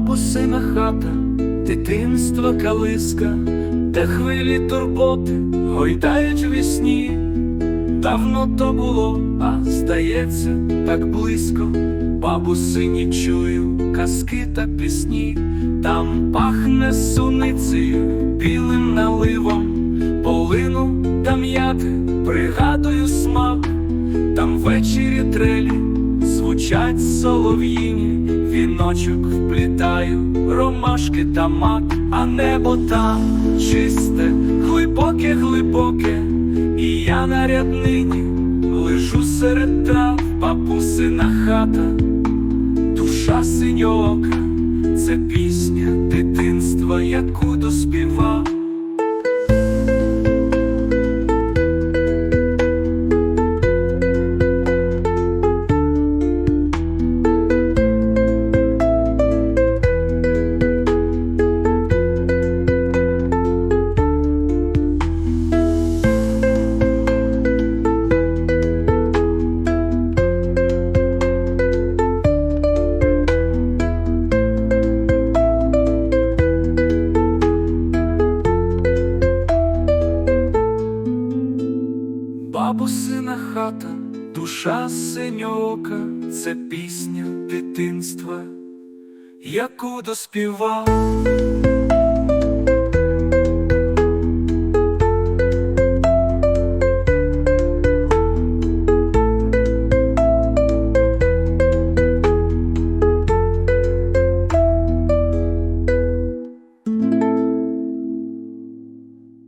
бабусина хата, дитинства калиска, де хвилі турботи гойдають у вісні. Давно то було, а здається, так близько. Бабусині чую казки та пісні, там пахне суницею, білим наливом, полину та м'яти, пригадую смак, там ввечері трелі звучать солов'їні, віночок вплітаю, ромашки та мак, а небо там чисте, глибоке, глибоке, і я на ряднині лежу серед трав, бабусина хата, душа синьока, це пісня дитинства, яку доспівав. Бабусина хата, душа синьока, це пісня дитинства, яку доспівав.